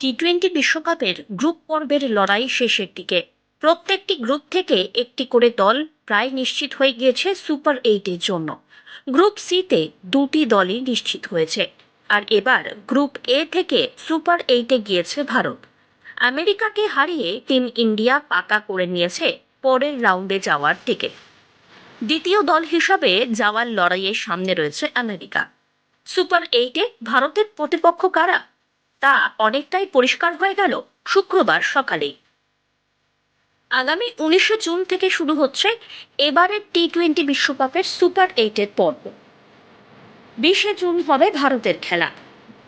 T twenty বিশ্বকাপের group পর্বের লড়াই শেষের দিকে। প্রত্যেকটি গ্রুপ থেকে একটি করে দল প্রায় নিশ্চিত হয়ে গিয়েছে সুপার এইটের জন্য। গ্রুপ সিতে দুটি দলই নিশ্চিত হয়েছে। আর এবার গ্রুপ এ থেকে সুপার এইটে গিয়েছে ভারত। আমেরিকাকে হারিয়ে টিম ইন্ডিয়া পাকা করে নিয়েছে পরের রাউন্ডে যাওয়ার টিকিট দ্বিতীয় দল হিসাবে যাওয়ার লড়াইয়ের সামনে রয়েছে আমেরিকা। সুপার এইটে ভারতের প্রতিপক্ষ কারা? তা অনেকটাই পরিষ্কার হয়ে গেল শুক্রবার সকালেই আগামী উনিশে জুন থেকে শুরু হচ্ছে এবারের টি টোয়েন্টি বিশ্বকাপের সুপার এইটের পর্ব। বিশে জুন হবে ভারতের খেলা।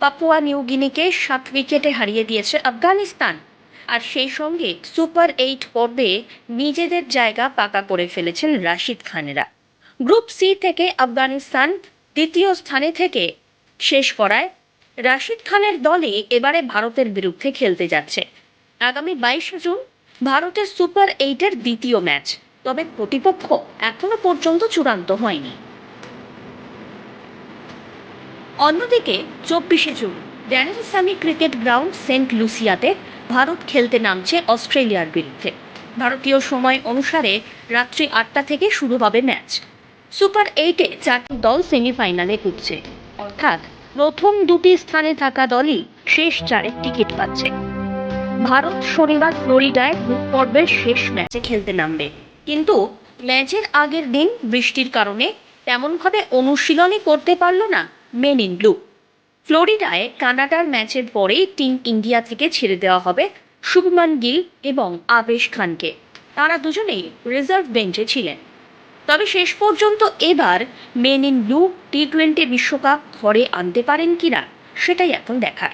পাপুয়া নিউগিনিকে সাত উইকেটে হারিয়ে দিয়েছে আফগানিস্তান। আর সেই সঙ্গে সুপার এইট পর্বে নিজেদের জায়গা পাকা করে ফেলেছেন রাশিদ খানেরা। গ্রুপ সি থেকে আফগানিস্তান দ্বিতীয় স্থানে থেকে শেষ করায় রাশিদ খানের দলে এবারে ভারতের বিরুদ্ধে খেলতে যাচ্ছে। আগামী বাইশে জুন ভারতের সুপার এইটের দ্বিতীয় ম্যাচ, তবে প্রতিপক্ষ এখনও পর্যন্ত চূড়ান্ত হয়নি। অন্যদিকে, চব্বিশে জুন ড্যানিল স্যামি ক্রিকেট গ্রাউন্ড সেন্ট লুসিয়াতে ভারত খেলতে নামছে অস্ট্রেলিয়ার বিরুদ্ধে। ভারতীয় সময় অনুসারে রাত্রি আটটা থেকে শুরু হবে ম্যাচ। সুপার এইটে চারটি দল সেমিফাইনালে উঠছে অর্থাৎ প্রথম দুটি স্থানে থাকা দলই শেষ চারের টিকিট পাচ্ছে। ভারত শনিবার ফ্লোরিডায় গ্রুপ পর্বের শেষ ম্যাচে খেলতে নামবে। কিন্তু ম্যাচের আগের দিন বৃষ্টির কারণে তেমনভাবে অনুশীলনই করতে পারল না মেন ইন ব্লু। ফ্লোরিডায় কানাডার ম্যাচের পরেই টিম ইন্ডিয়া থেকে ছেড়ে দেওয়া হবে শুভমান গিল এবং আবেশ খানকে। তারা দুজনেই রিজার্ভ বেঞ্চে ছিলেন। তবে শেষ পর্যন্ত এবার men in blue T twenty বিশ্বকাপ ঘরে আনতে পারেন কিনা সেটাই এখন দেখার।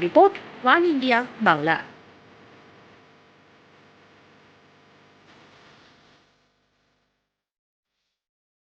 Report, one India, Bangla.